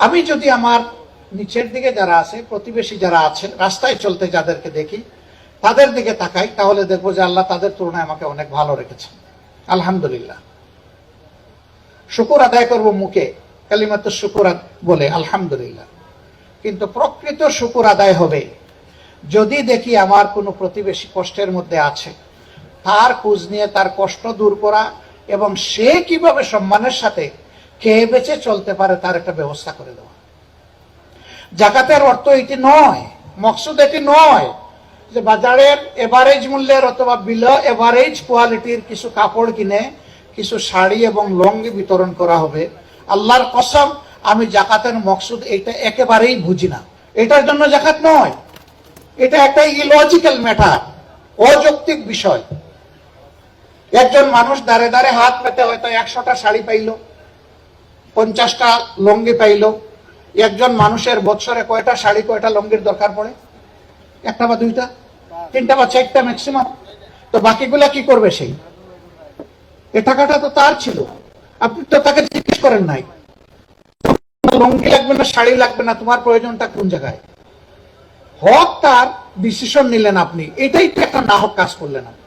আমি যদি আমার নিচের দিকে যারা আছে, প্রতিবেশী যারা আছেন, রাস্তায় চলতে যাদেরকে দেখি, তাদের দিকে তাকাই, তাহলে দেখব যে আল্লাহ তাদের তুলনায় আমাকে অনেক ভালো রেখেছেন। আলহামদুলিল্লাহ। শুকুর আদায় করব মুখে কালিমাত শুকুর বলে, আলহামদুলিল্লাহ। কিন্তু প্রকৃত শুকুর আদায় হবে যদি দেখি আমার কোনো প্রতিবেশী কষ্টের মধ্যে আছে, তার খোঁজ নিয়ে তার কষ্ট দূর করা এবং সে কীভাবে সম্মানের সাথে খেয়ে বেঁচে চলতে পারে তার একটা ব্যবস্থা করে দেওয়া। জাকাতের অর্থ এটি নয়, মকসুদ এটি নয় যে বাজারের এভারেজ মূল্যের অথবা বিলো এভারেজ কোয়ালিটির কিছু কাপড় কিনে, কিছু শাড়ি এবং লঙ্গি বিতরণ করা হবে। আল্লাহর কসম, আমি জাকাতের মকসুদ এটা একেবারেই বুঝি না। এটার জন্য জাকাত নয়। এটা একটা ইলজিক্যাল ম্যাটার অযৌক্তিক বিষয়। একজন মানুষ দাঁড়ে দাঁড়ে হাত পেতে হয়তো একশোটা শাড়ি পাইলো পঞ্চাশটা লঙ্গি পাইলো। একজন মানুষের বছরে কয়টা শাড়ি, কয়টা লঙ্গির দরকার পড়ে? একটা বা দুইটা? তিনটা বা চারটা ম্যাক্সিমাম তো বাকিগুলা কি করবে সেই? এ টাকাটা তো তার ছিল। আপনি তো তাকে জিজ্ঞেস করেন নাই। লঙ্গি লাগবে না, শাড়ি লাগবে না, তোমার প্রয়োজনটা কোন জায়গায়? হক তার ডিসিশন নিলেন আপনি। এটাই তো একটা নাহক কাজ করলেন আপনি।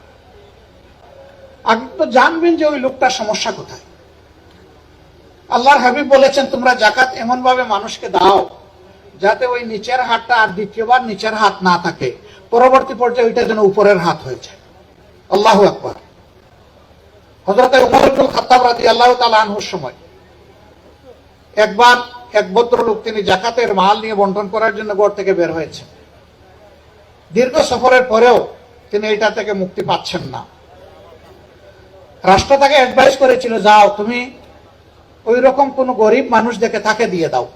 আপনি তো জানবেন যে ওই লোকটার সমস্যা কোথায়। আল্লাহর হাবিব বলেছেন, তোমরা জাকাত এমন ভাবে মানুষকে দাও যাতে ওই নিচের হাতটা আর দ্বিতীয়বার নিচের হাত না থাকে। পরবর্তী পর্যায়ে ওইটা যেন উপরের হাত হয়ে যায়। আল্লাহ আকবার। হজরত উমর ইবনুল খাত্তাব রাদিয়াল্লাহু তাআলা আনহুর সময় একবার এক ভদ্রলোক তিনি জাকাতের মাল নিয়ে বন্টন করার জন্য ঘর থেকে বের হয়েছে দীর্ঘ সফরের পরেও তিনি এটা থেকে মুক্তি পাচ্ছেন না। রাষ্ট্র তাকে অ্যাডভাইস করেছিল, যাও, তুমি ওই রকম কোন গরিব মানুষ দেখে তাকে দিয়ে দাও।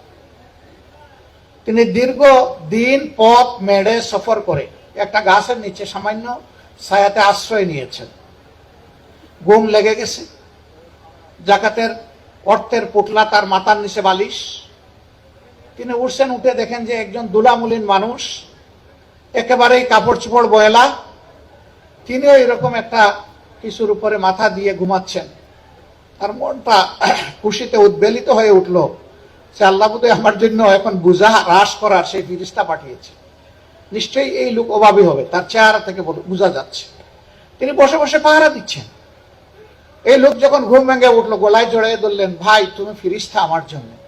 তিনি দীর্ঘ দিন পথ মেড়ে সফর করে একটা গাছের নিচে সামান্য ছায়াতে আশ্রয় নিয়েছেন। ঘুম লেগে গেছে। জাকাতের অর্থের পুটলা তার মাথার নিচে বালিশ। তিনি উঠছেন, উঠে দেখেন যে একজন দুলামুলিন মানুষ, একেবারেই কাপড় চোপড় বয়লা। তিনিও এরকম একটা কিছুর উপরে মাথা দিয়ে ঘুমাচ্ছেন। তার মনটা খুশিতে উদ্বেলিত হয়ে উঠল সে আল্লাহ বোধহয় আমার জন্য এখন বুঝা, হ্রাস করার সেই ফিরিস্তা পাঠিয়েছে। নিশ্চয়ই এই লোক অভাবী হবে, তার চেহারা থেকে বোঝ- যাচ্ছে। তিনি বসে বসে পাহারা দিচ্ছেন। এই লোক যখন ঘুম ভেঙে উঠল, গলায় জড়াই ধরলেন, ভাই, তুমি ফিরিস্তা আমার জন্য।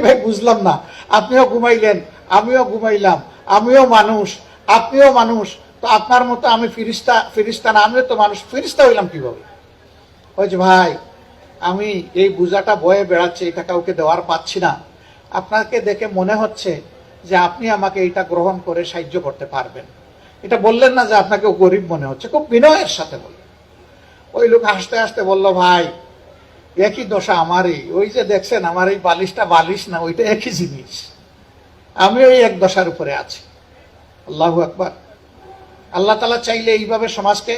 ভাই, বুঝলাম না। আপনিও ঘুমাইলেন, আমিও ঘুমাইলাম, আমিও মানুষ, আপনিও মানুষ, তো আপনার মতো আমি ফিরিস্তা ফিরিস্তা না, আমিও তো মানুষ, ফিরিস্তা হইলাম কীভাবে? যে, ভাই আমি এই বোঝাটা বয়ে বেড়াচ্ছি, এটা কাউকে দেওয়ার পাচ্ছি না। আপনাকে দেখে মনে হচ্ছে যে আপনি আমাকে এটা গ্রহণ করে সাহায্য করতে পারবেন। এটা বললেন না যে আপনাকে গরিব মনে হচ্ছে, খুব বিনয়ের সাথে বললেন। ওই লোক হাসতে হাসতে বলল, ভাই, একই দশা আমারই। ওই যে দেখছেন, আমার এই বালিশটা বালিশ না, ওইটা একই জিনিস। আমি ওই এক দশার উপরে আছি। আল্লাহ আকবার। আল্লাহ তালা চাইলে এইভাবে সমাজকে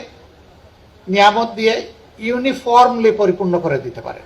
নিয়ামত দিয়ে ইউনিফর্মলি পরিপূর্ণ করে দিতে পারে।